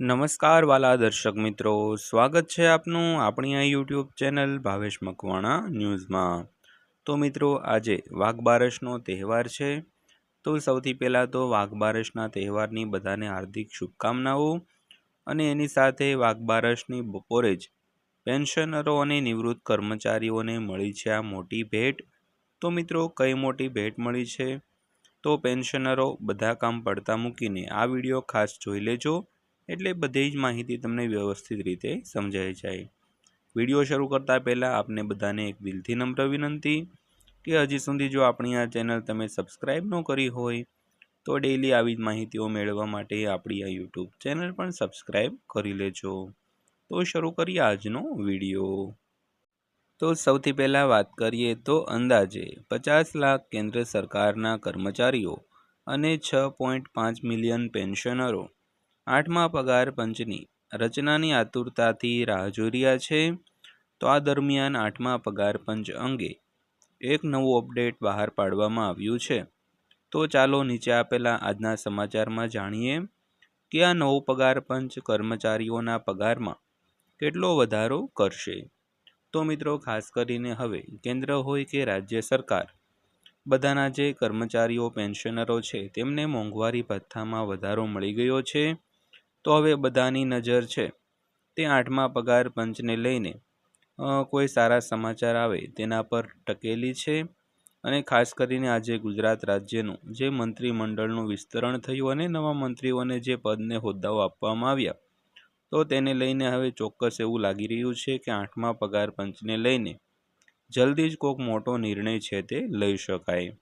નમસ્કાર વાલા દર્શક મિત્રો. સ્વાગત છે આપનું આપણી આ યુટ્યુબ ચેનલ ભાવેશ મકવાણા ન્યૂઝમાં. તો મિત્રો, આજે વાઘબારસનો તહેવાર છે. તો સૌથી પહેલાં તો વાઘબારસના તહેવારની બધાને હાર્દિક શુભકામનાઓ અને એની સાથે વાઘબારસની બપોરે જ પેન્શનરો અને નિવૃત્ત કર્મચારીઓને મળી છે આ મોટી ભેટ. તો મિત્રો, કઈ મોટી ભેટ મળી છે? તો પેન્શનરો બધા કામ પડતા મૂકીને આ વીડિયો ખાસ જોઈ લેજો. એટલે બધી જ માહિતી તમને વ્યવસ્થિત રીતે સમજાઈ જાય. વીડિયો શરૂ કરતાં પહેલાં આપને બધાને એક દિલથી નમ્ર વિનંતી કે હજી સુધી જો આપણી આ ચેનલ તમે સબસ્ક્રાઈબ ન કરી હોય, તો ડેઈલી આવી જ માહિતીઓ મેળવવા માટે આપણી આ યુટ્યુબ ચેનલ પણ સબસ્ક્રાઈબ કરી લેજો. તો શરૂ કરીએ આજનો વીડિયો. તો સૌથી પહેલાં વાત કરીએ તો અંદાજે પચાસ લાખ કેન્દ્ર સરકારના કર્મચારીઓ અને છ પોઈન્ટ પાંચ મિલિયન પેન્શનરો આઠમા પગાર પંચની રચનાની આતુરતાથી રાહ જોઈ છે. તો આ દરમિયાન આઠમા પગાર પંચ અંગે એક નવું અપડેટ બહાર પાડવામાં આવ્યું છે. તો ચાલો નીચે આપેલા આજના સમાચારમાં જાણીએ કે આ નવો પગાર પંચ કર્મચારીઓના પગારમાં કેટલો વધારો કરશે. તો મિત્રો, ખાસ કરીને હવે કેન્દ્ર હોય કે રાજ્ય સરકાર, બધાના જે કર્મચારીઓ, પેન્શનરો છે, તેમને મોંઘવારી ભથ્થામાં વધારો મળી ગયો છે. તો હવે બધાની નજર છે. તે આઠમા પગાર પંચને લઈને કોઈ સારા સમાચાર આવે તેના પર ટકેલી છે અને ખાસ કરીને આજે ગુજરાત રાજ્યનું જે મંત્રીમંડળનું વિસ્તરણ થયું અને નવા મંત્રીઓને જે પદને હોદ્દાઓ આપવામાં આવ્યા, તો તેને લઈને હવે ચોક્કસ એવું લાગી રહ્યું છે કે આઠમા પગાર પંચને લઈને જલ્દી જ કોઈક મોટો નિર્ણય છે તે લઈ શકાય.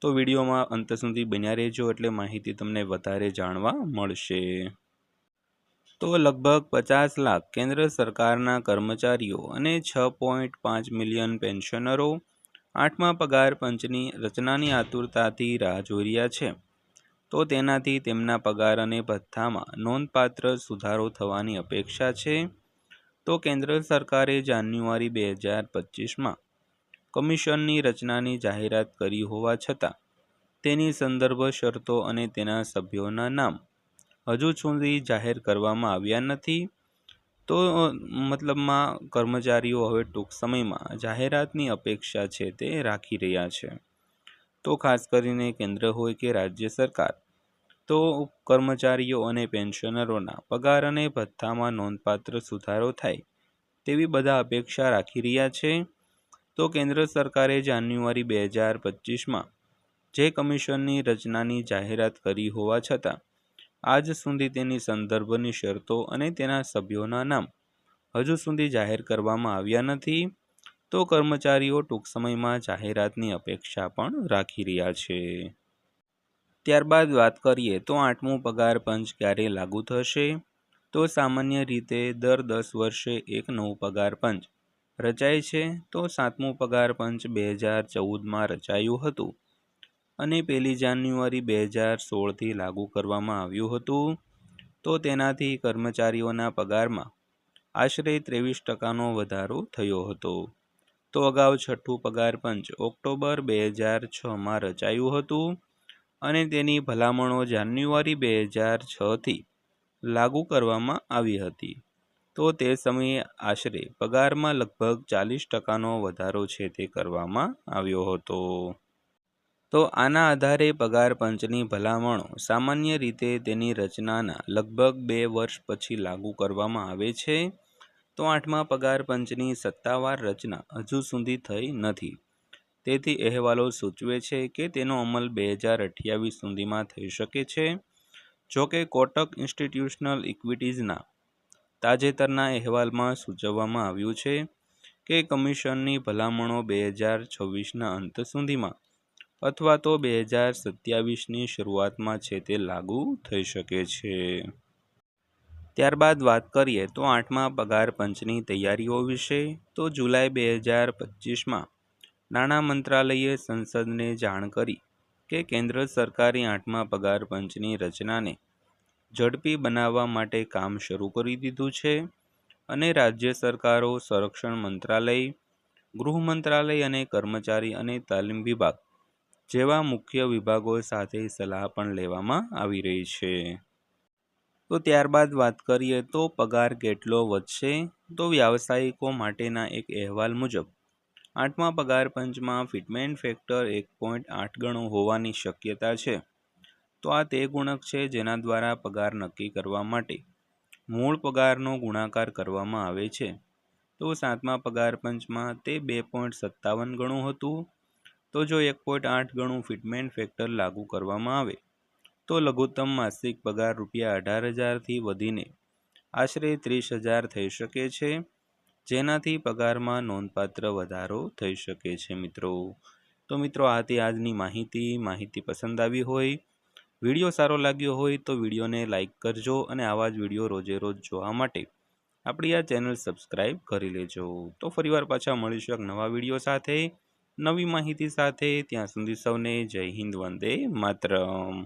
તો વિડીયોમાં અંત સુધી બન્યા રહેજો એટલે માહિતી તમને વધારે જાણવા મળશે. તો લગભગ પચાસ લાખ કેન્દ્ર સરકારના કર્મચારીઓ અને છ પોઈન્ટ પાંચ મિલિયન પેન્શનરો આઠમા પગાર પંચની રચનાની આતુરતાથી રાહ જોઈ રહ્યા છે. તો તેનાથી તેમના પગાર અને ભથ્થામાં નોંધપાત્ર સુધારો થવાની અપેક્ષા છે. તો કેન્દ્ર સરકારે જાન્યુઆરી બે હજાર પચીસમાં કમિશનની રચનાની જાહેરાત કરી હોવા છતાં તેની સંદર્ભ શરતો અને તેના સભ્યોના નામ હજુ સુધી જાહેર કરવામાં આવ્યા નથી. તો મતલબમાં કર્મચારીઓ હવે ટૂંક સમયમાં જાહેરાતની અપેક્ષા છે તે રાખી રહ્યા છે. તો ખાસ કરીને કેન્દ્ર હોય કે રાજ્ય સરકાર, તો કર્મચારીઓ અને પેન્શનરોના પગાર અને ભથ્થામાં નોંધપાત્ર સુધારો થાય તેવી બધા અપેક્ષા રાખી રહ્યા છે. તો કેન્દ્ર સરકારે જાન્યુઆરી બે હજાર પચીસમાં જે કમિશનની રચનાની જાહેરાત કરી હોવા છતાં આજ સુધી તેની સંદર્ભની શરતો અને તેના સભ્યોના નામ હજુ સુધી જાહેર કરવામાં આવ્યા નથી, તો કર્મચારીઓ ટૂંક સમયમાં જાહેરાતની અપેક્ષા પણ રાખી રહ્યા છે. ત્યારબાદ વાત કરીએ તો આઠમું પગાર પંચ ક્યારે લાગુ થશે? તો સામાન્ય રીતે દર દસ વર્ષે એક નવું પગાર પંચ રચાય છે. તો સાતમું પગાર પંચ બે હજાર ચૌદમાં રચાયું હતું. અને પહેલી જાન્યુઆરી બે હજાર સોળથી લાગુ કરવામાં આવ્યું હતું. તો તેનાથી કર્મચારીઓના પગારમાં આશરે ત્રેવીસ ટકાનો વધારો થયો હતો. તો અગાઉ છઠ્ઠું પગાર પંચ ઓક્ટોબર બે હજાર છમાં રચાયું હતું અને તેની ભલામણો જાન્યુઆરી બે હજાર છથી લાગુ કરવામાં આવી હતી. તો તે સમયે આશરે પગારમાં લગભગ ચાલીસ ટકાનો વધારો છે તે કરવામાં આવ્યો હતો. તો આના આધારે પગાર પંચની ભલામણો સામાન્ય રીતે તેની રચનાના લગભગ બે વર્ષ પછી લાગુ કરવામાં આવે છે. તો આઠમા પગાર પંચની સત્તાવાર રચના હજુ સુધી થઈ નથી. તેથી અહેવાલો સૂચવે છે કે તેનો અમલ બે હજાર અઠ્યાવીસ સુધીમાં થઈ શકે છે. જોકે કોટક ઇન્સ્ટિટ્યુશનલ ઇક્વિટીઝના તાજેતરના અહેવાલમાં સૂચવવામાં આવ્યું છે કે કમિશનની ભલામણો બે હજાર છવ્વીસના અંત સુધીમાં અથવા તો બે હજાર સત્યાવીસની શરૂઆતમાં છે તે લાગુ થઈ શકે છે. ત્યારબાદ વાત કરીએ તો આઠમા પગાર પંચની તૈયારીઓ વિશે. તો જુલાઈ બે હજાર પચીસમાં નાણાં મંત્રાલયે સંસદને જાણ કરી કે કેન્દ્ર સરકારે આઠમા પગાર પંચની રચનાને ઝડપી બનાવવા માટે કામ શરૂ કરી દીધું છે અને રાજ્ય સરકારો, સંરક્ષણ મંત્રાલય, ગૃહ મંત્રાલય અને કર્મચારી અને તાલીમ વિભાગ જેવા મુખ્ય વિભાગો સાથે સલાહ પણ લેવામાં આવી રહી છે. તો ત્યારબાદ વાત કરીએ તો પગાર કેટલો વધશે? તો વ્યાવસાયિકો માટેના એક અહેવાલ મુજબ, આઠમા પગાર પંચમાં ફિટમેન્ટ ફેક્ટર એક પોઈન્ટ આઠ ગણો હોવાની શક્યતા છે. તો આ તે ગુણક છે જેના દ્વારા પગાર નક્કી કરવા માટે મૂળ પગારનો ગુણાકાર કરવામાં આવે છે. તો સાતમા પગાર પંચમાં તે બે પોઈન્ટ સત્તાવન ગણું હતું. તો જો એક પોઈન્ટ આઠ ગણું ફિટમેન્ટ ફેક્ટર લાગુ કરવામાં આવે, તો લઘુત્તમ માસિક પગાર રૂપિયા અઢાર હજારથી વધીને આશરે ત્રીસ હજાર થઈ શકે છે, જેનાથી પગારમાં નોંધપાત્ર વધારો થઈ શકે છે મિત્રો. તો મિત્રો, આ હતી આજની માહિતી. માહિતી પસંદ આવી હોય, વીડિયો સારો લાગ્યો હોય તો વિડીયોને લાઇક કરજો અને આવા જ વીડિયો રોજે રોજ જોવા માટે આપણી આ ચેનલ સબસ્ક્રાઈબ કરી લેજો. તો ફરીવાર પાછા મળીશું એક નવા વીડિયો સાથે. નવી માહિતી સાથે ત્યાં સુધી સૌને જય હિન્દ વંદે. માતરમ.